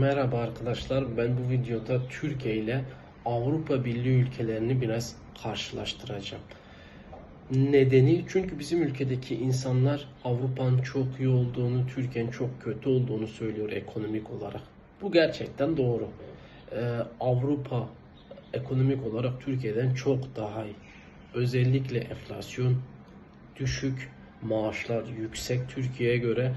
Merhaba arkadaşlar. Ben bu videoda Türkiye ile Avrupa Birliği ülkelerini biraz karşılaştıracağım. Nedeni çünkü bizim ülkedeki insanlar Avrupa'nın çok iyi olduğunu, Türkiye'nin çok kötü olduğunu söylüyor ekonomik olarak. Bu gerçekten doğru. Ee, Avrupa ekonomik olarak Türkiye'den çok daha iyi. Özellikle enflasyon düşük, maaşlar yüksek Türkiye'ye göre.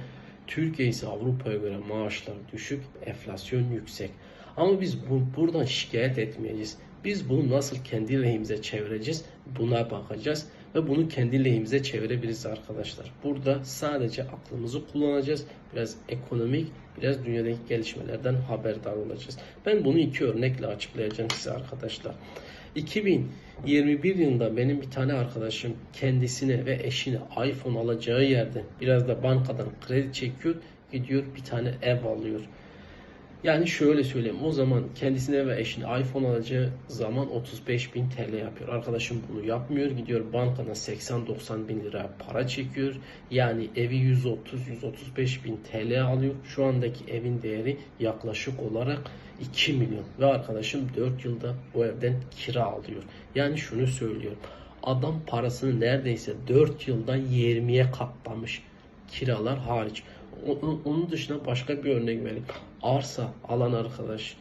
Türkiye ise Avrupa'ya göre maaşlar düşük, enflasyon yüksek. Ama biz bu, buradan şikayet etmeyeceğiz. Biz bunu nasıl kendi lehimize çevireceğiz buna bakacağız ve bunu kendi lehimize çevirebiliriz arkadaşlar. Burada sadece aklımızı kullanacağız. Biraz ekonomik, biraz dünyadaki gelişmelerden haberdar olacağız. Ben bunu iki örnekle açıklayacağım size arkadaşlar. 2021 yılında benim bir tane arkadaşım kendisine ve eşine iPhone alacağı yerde biraz da bankadan kredi çekiyor, gidiyor bir tane ev alıyor. Yani şöyle söyleyeyim o zaman kendisine ve eşine iPhone alacağı zaman 35 bin TL yapıyor. Arkadaşım bunu yapmıyor. Gidiyor bankadan 80-90 bin lira para çekiyor. Yani evi 130-135 bin TL alıyor. Şu andaki evin değeri yaklaşık olarak 2 milyon. Ve arkadaşım 4 yılda o evden kira alıyor. Yani şunu söylüyorum. Adam parasını neredeyse 4 yılda 20'ye katlamış. Kiralar hariç. Onun dışında başka bir örnek vereyim. Arsa alan arkadaş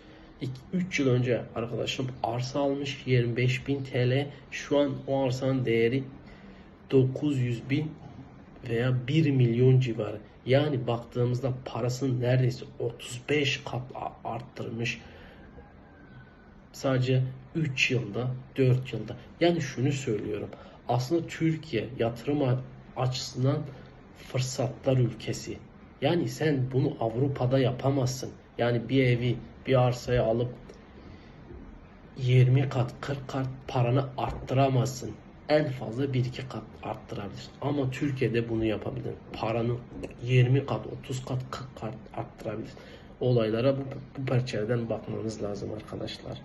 3 yıl önce arkadaşım arsa almış 25 bin TL. Şu an o arsanın değeri 900 bin veya 1 milyon civarı. Yani baktığımızda parasını neredeyse 35 kat arttırmış. Sadece 3 yılda, 4 yılda. Yani şunu söylüyorum. Aslında Türkiye yatırım açısından fırsatlar ülkesi. Yani sen bunu Avrupa'da yapamazsın. Yani bir evi, bir arsayı alıp 20 kat, 40 kat paranı arttıramazsın. En fazla 1-2 kat arttırabilirsin. Ama Türkiye'de bunu yapabilirsin. Paranı 20 kat, 30 kat, 40 kat arttırabilirsin. Olaylara bu, bu pencereden bakmanız lazım arkadaşlar.